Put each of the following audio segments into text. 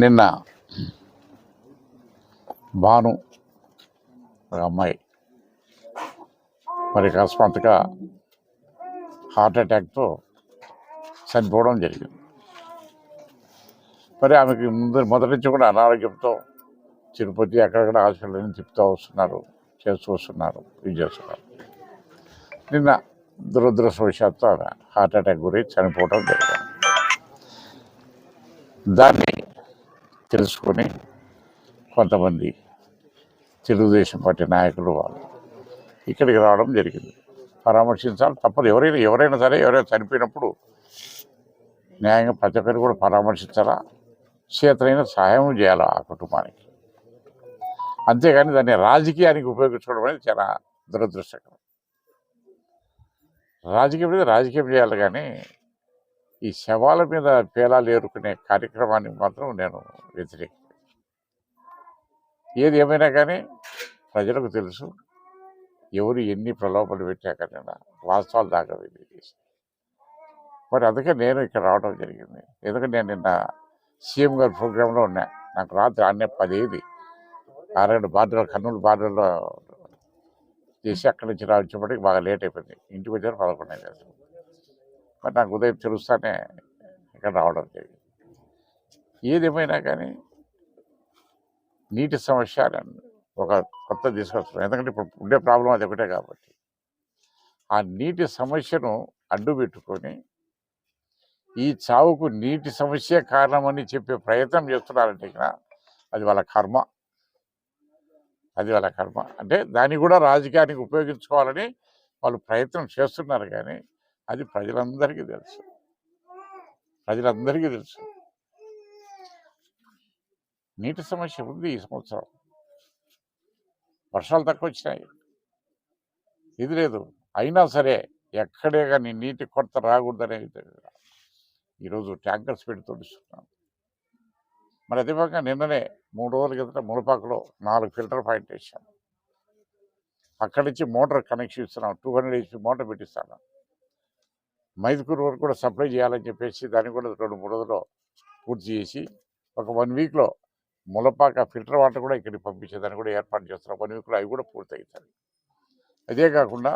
నిన్న భాను ఒక అమ్మాయి మరి అకస్మాత్తుగా హార్ట్ అటాక్తో చనిపోవడం జరిగింది. మరి ఆమెకి ముందు మొదటి నుంచి కూడా అనారోగ్యంతో తిరుపతి అక్కడక్కడ హాస్పిటల్ తిప్పుతూ వస్తున్నారు చేస్తూ వస్తున్నారు ఇది చేస్తున్నారు. నిన్న దురదృష్టవశాత్తు ఆమె హార్ట్ అటాక్ గురి చనిపోవడం జరిగింది. దాన్ని తెలుసుకొని కొంతమంది తెలుగుదేశం పార్టీ నాయకులు వాళ్ళు ఇక్కడికి రావడం జరిగింది. పరామర్శించాలి. తప్పదు. ఎవరైనా ఎవరైనా సరే ఎవరైనా చనిపోయినప్పుడు న్యాయంగా ప్రతి ఒక్కరిని కూడా పరామర్శించాలా? చేతనైన సహాయం చేయాలి ఆ కుటుంబానికి? అంతేగాని దాన్ని రాజకీయానికి ఉపయోగించుకోవడం అనేది చాలా దురదృష్టకరం. రాజకీయం రాజకీయం చేయాలి కానీ ఈ శవాల మీద పేలాలు ఏరుకునే కార్యక్రమానికి మాత్రం నేను వ్యతిరేక ఏది ఏమైనా కానీ ప్రజలకు తెలుసు ఎవరు ఎన్ని ప్రలోభాలు పెట్టాకనైనా వాస్తవాలు దాకా వెళ్ళేసి మరి అందుకే నేను ఇక్కడ రావడం జరిగింది. ఎందుకంటే నేను నిన్న సీఎం గారి ప్రోగ్రాంలో ఉన్నా. నాకు రాత్రి అన్నే పదేది. ఆరేడు బార్డర్లో కర్నూలు బార్డర్లో చేసి అక్కడి నుంచి రావచ్చేపటికి బాగా లేట్ అయిపోయింది. ఇంటికి వచ్చారు పదకొండు అయింది మరి నాకు ఉదయం తెలుస్తానే ఇక్కడ రావడం జరిగింది. ఏదేమైనా కానీ నీటి సమస్య ఒక కొత్త తీసుకొస్తున్నాం. ఎందుకంటే ఇప్పుడు ఉండే ప్రాబ్లం అది ఒకటే కాబట్టి. ఆ నీటి సమస్యను అడ్డు పెట్టుకొని ఈ చావుకు నీటి సమస్య కారణమని చెప్పే ప్రయత్నం చేస్తున్నారంటే ఇక్కడ అది వాళ్ళ కర్మ. అది వాళ్ళ కర్మ. అంటే దాన్ని కూడా రాజకీయానికి ఉపయోగించుకోవాలని వాళ్ళు ప్రయత్నం చేస్తున్నారు కానీ అది ప్రజలందరికీ తెలుసు. ప్రజలందరికీ తెలుసు. నీటి సమస్య ఉంది ఈ సంవత్సరం. వర్షాలు తక్కువ వచ్చినాయి ఇది లేదు. అయినా సరే ఎక్కడే కానీ నీటి కొరత రాకూడదనే ఈరోజు ట్యాంకర్స్ పెట్టి తోడిస్తున్నాం. మరి అదే విధంగా నిన్ననే మూడు రోజుల కిందట మునపాకలో నాలుగు ఫిల్టర్ పాయింట్ వేసాను అక్కడి నుంచి మోటార్ కనెక్షన్ ఇస్తున్నాం. టూ హండ్రెడ్ హెచ్పి మోటార్ పెట్టిస్తాను మైదుకూరు వరకు కూడా సప్లై చేయాలని చెప్పేసి దాన్ని కూడా రెండు మూడు రోజుల్లో పూర్తి చేసి ఒక వన్ వీక్లో ములపాక ఫిల్టర్ వాటర్ కూడా ఇక్కడికి పంపించేదాన్ని కూడా ఏర్పాటు చేస్తున్నాం వన్ వీక్లో అవి కూడా పూర్తి అవుతాయి అదే కాకుండా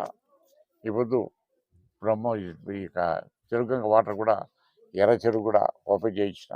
ఈ పొద్దు బ్రహ్మ ఈ యొక్క చెరుగంగ వాటర్ కూడా ఎర్ర చెరువు కూడా ఓపెన్ చేయించిన